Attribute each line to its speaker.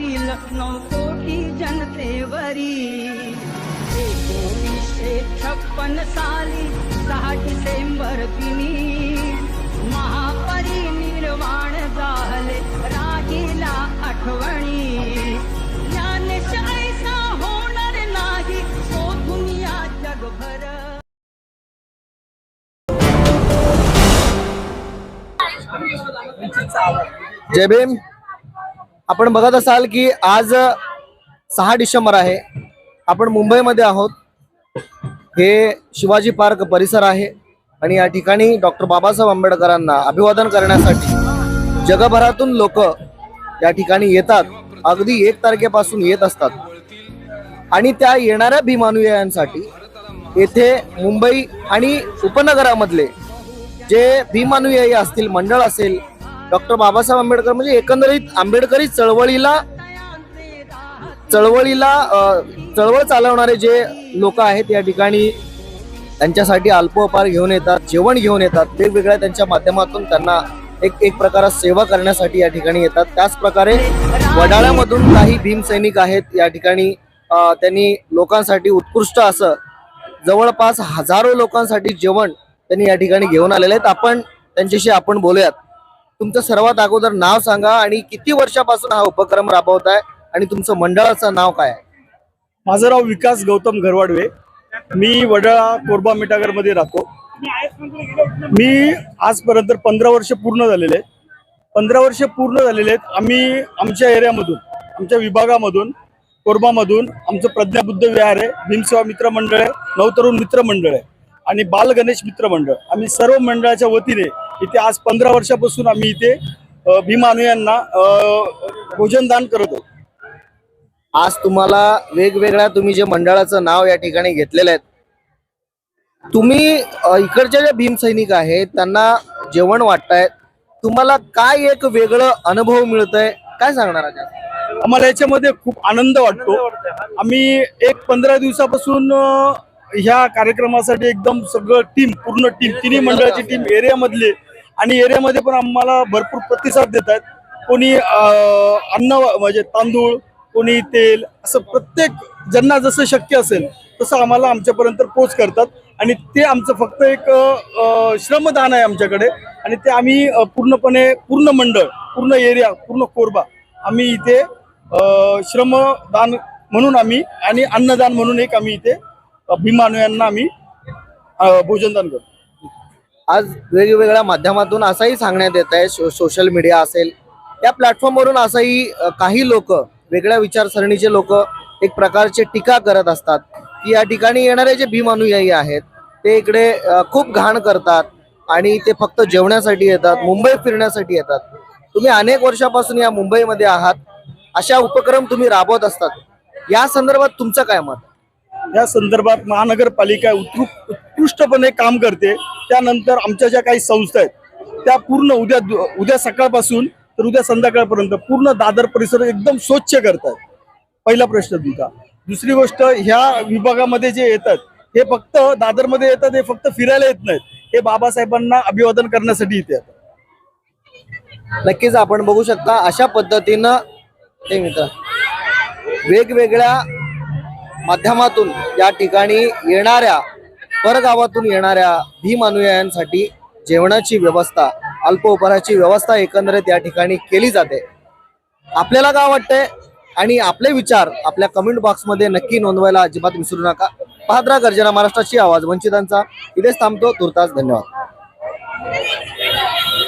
Speaker 1: वाढतील नऊ कोटी जनतेवरी. एकोणीसशे छप्पन साली सहा डिसेंबर तिनी महापरिनिर्वाण झाले राहिला आठवणी. ज्ञानेश होणार नाही तो दुनिया जगभर.
Speaker 2: जय भीम. आपण बघत असाल की आज सहा डिसेंबर आहे. आपण मुंबईमध्ये आहोत. हे शिवाजी पार्क परिसर आहे आणि या ठिकाणी डॉक्टर बाबासाहेब आंबेडकरांना अभिवादन करण्यासाठी जगभरातून लोक या ठिकाणी येतात. अगदी एक तारखेपासून येत असतात. आणि त्या येणाऱ्या भीमानुयायांसाठी येथे मुंबई आणि उपनगरामधले जे भीमानुयायी असतील मंडळ असेल डॉक्टर बाबासाहेब आंबेडकर म्हणजे एकंदरीत आंबेडकरी चळवळीला चळवळीला चळवळ चालवणारे जे लोक आहेत या ठिकाणी त्यांच्यासाठी अल्पोपहार घेऊन येतात जेवण घेऊन येतात वेगवेगळ्या त्यांच्या माध्यमातून त्यांना एक एक प्रकारात सेवा करण्यासाठी या ठिकाणी येतात. त्याच प्रकारे वडाळ्यामधून काही भीमसैनिक आहेत या ठिकाणी त्यांनी लोकांसाठी उत्कृष्ट असं जवळपास हजारो लोकांसाठी जेवण त्यांनी या ठिकाणी घेऊन आलेले आहेत. आपण त्यांच्याशी आपण बोलूयात. तुमचं सर्वात अगोदर नाव सांगा आणि किती वर्षापासून हा उपक्रम राबवत आहे आणि तुमचं मंडळाचं नाव काय आहे?
Speaker 3: माझं नाव विकास गौतम घरवाडवे. मी वडळा कोरबा मिठागरमध्ये राहतो. मी आजपर्यंत पंधरा वर्ष पूर्ण झालेले आहेत. पंधरा वर्ष पूर्ण झालेले आहेत. आम्ही आमच्या एरियामधून आमच्या विभागामधून कोरबामधून आमचं प्रज्ञाबुद्ध विहार आहे भीमसेवा मित्र मंडळ आहे नवतरुण मित्र मंडळ आहे. आणि बाल गणेश मित्र मंडळ. आम्ही सर्व मंडळाच्या वतीने इथे आज पंधरा वर्षापासून आम्ही इथे अ, भीम अनुयांना अ, भोजनदान करत आहोत.
Speaker 2: आज तुम्हाला वेगवेगळ्या तुम्ही जे मंडळाचं नाव या ठिकाणी घेतलेलं आहे तुम्ही अ, इकडचे जे भीमसैनिक आहेत त्यांना जेवण वाटताय. तुम्हाला काय एक वेगळं अनुभव मिळतंय काय सांगणार?
Speaker 3: आम्हाला याच्यामध्ये खूप आनंद वाटतो. आम्ही एक पंधरा दिवसापासून ह्या कार्यक्रमासाठी एकदम सगळं टीम पूर्ण टीम तिन्ही मंडळाची टीम एरियामधली आणि एरियामध्ये पण आम्हाला भरपूर प्रतिसाद देत आहेत. कोणी अन्न म्हणजे तांदूळ कोणी तेल असं प्रत्येक ज्यांना जसं शक्य असेल तसं आम्हाला आमच्यापर्यंत पोच करतात. आणि ते आमचं फक्त एक श्रमदान आहे आमच्याकडे. आणि ते आम्ही पूर्णपणे पूर्ण मंडळ पूर्ण एरिया पूर्ण कोरबा आम्ही इथे श्रमदान म्हणून आम्ही आणि अन्नदान म्हणून एक आम्ही इथे अं, भीमानुयांना आम्ही भोजनदान करतो.
Speaker 2: आज वेगवेगळ्या माध्यमातून असंही सांगण्यात येत आहे सो, सोशल मीडिया असेल या प्लॅटफॉर्मवरून असंही काही लोक वेगळ्या विचारसरणीचे लोक एक प्रकारचे टीका करत असतात की या ठिकाणी येणारे जे भीमानुयायी आहेत ते इकडे खूप घाण करतात आणि ते फक्त जेवण्यासाठी येतात मुंबई फिरण्यासाठी येतात. तुम्ही अनेक वर्षापासून या मुंबईमध्ये आहात अशा उपक्रम तुम्ही राबवत असतात. या संदर्भात तुमचं काय मत?
Speaker 3: या संदर्भात महानगरपालिका उत्कृ- उत्कृष्टपणे काम करते. त्यानंतर आमच्या ज्या काही संस्था आहेत त्या पूर्ण उद्या उद्या सकाळपासून तर उद्या संध्याकाळपर्यंत पूर्ण दादर परिसर एकदम स्वच्छ करतात. पहिला प्रश्न तुमचा. दुसरी गोष्ट ह्या विभागामध्ये जे येतात हे फक्त दादरमध्ये येतात हे फक्त फिरायला येत नाहीत. हे बाबासाहेबांना अभिवादन करण्यासाठी इथे येतात.
Speaker 2: नक्कीच आपण बघू शकता अशा पद्धतीनं हे मित्र वेगवेगळ्या माध्यमातून या ठिकाणी येणाऱ्या परगावातून येणाऱ्या भीम अनुयायांसाठी जेवणाची व्यवस्था अल्पोपहाराची व्यवस्था एकंदरीत या ठिकाणी केली जाते. आपल्याला काय वाटतंय? आणि आपले विचार आपल्या कमेंट बॉक्समध्ये नक्की नोंदवायला अजिबात विसरू नका. पाहत गर्जना महाराष्ट्राची आवाज. वंचितांचा इथेच थांबतो. तुर्तास धन्यवाद.